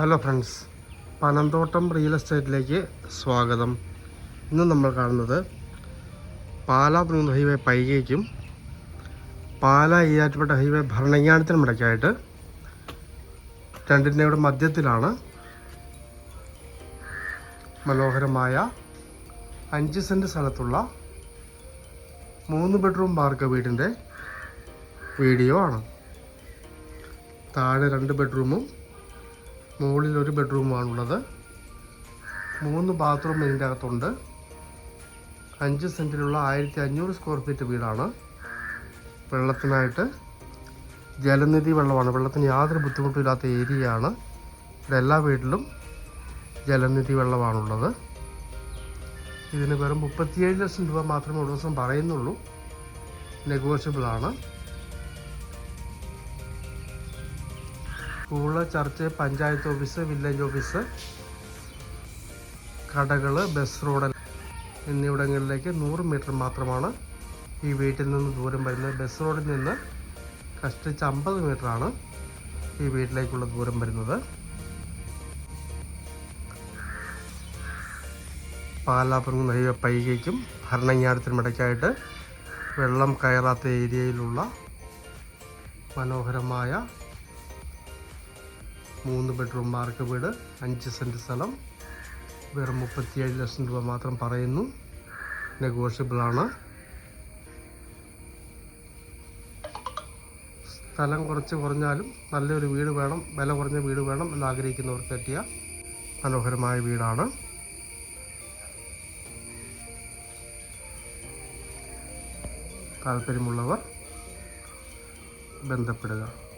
Hello friends Panamthottam real എസ്റ്റേറ്റിലേക്ക് സ്വാഗതം. ഇന്ന് നമ്മൾ കാണുന്നത് പാലാ തുറന്ന ഹൈവേ പൈകയ്ക്കും പാലാ ഈയാറ്റുപേട്ട ഹൈവേ ഭരണങ്ങാനത്തിനും ഇടയ്ക്കായിട്ട് രണ്ടിന്റെ ഇവിടെ മധ്യത്തിലാണ് മനോഹരമായ അഞ്ച് സെന്റ് സ്ഥലത്തുള്ള മൂന്ന് ബെഡ്റൂം പാർക്ക് വീടിന്റെ വീഡിയോ ആണ്. താഴെ രണ്ട് ബെഡ്റൂമും മുകളിൽ ഒരു ബെഡ്റൂമാണുള്ളത്. മൂന്ന് ബാത്റൂം ഇതിന്റെ അകത്തുണ്ട് അഞ്ച് സെന്റിലുള്ള ആയിരത്തി അഞ്ഞൂറ് സ്ക്വയർ ഫീറ്റ് വീടാണ്. വെള്ളത്തിനായിട്ട് ജലനിധി വെള്ളമാണ്. വെള്ളത്തിന് യാതൊരു ബുദ്ധിമുട്ടില്ലാത്ത ഏരിയയാണ്. ഇവിടെ എല്ലാ വീട്ടിലും ജലനിധി വെള്ളമാണുള്ളത്. ഇതിന് വെറും മുപ്പത്തിയേഴ് ലക്ഷം രൂപ മാത്രമേ ഒരു ദിവസം പറയുന്നുള്ളൂ. നെഗോഷ്യബിളാണ്. School church panchayat office village office കടകൾ ബസ് റോഡ് എന്നിവിടങ്ങളിലേക്ക് നൂറ് മീറ്റർ മാത്രമാണ് ഈ വീട്ടിൽ നിന്ന് ദൂരം വരുന്നത്. ബസ് റോഡിൽ നിന്ന് കഷ്ടിച്ച് അമ്പത് മീറ്ററാണ് ഈ വീട്ടിലേക്കുള്ള ദൂരം വരുന്നത്. പാലാപ്പുറം നൈവ പൈകയ്ക്കും ഭരണങ്ങാടത്തിനും ഇടയ്ക്കായിട്ട് വെള്ളം കയറാത്ത ഏരിയയിലുള്ള മനോഹരമായ മൂന്ന് ബെഡ്റൂം മാർക്ക് വീട് അഞ്ച് സെന്റ് സ്ഥലം. വെറും മുപ്പത്തിയേഴ് ലക്ഷം രൂപ മാത്രം പറയുന്നു. നെഗോഷ്യബിളാണ് സ്ഥലം കുറച്ച് കുറഞ്ഞാലും നല്ലൊരു വീട് വേണം വില കുറഞ്ഞ വീട് വേണം എന്ന് ആഗ്രഹിക്കുന്നവർക്ക് പറ്റിയ മനോഹരമായ വീടാണ്. താല്പര്യമുള്ളവർ ബന്ധപ്പെടുക.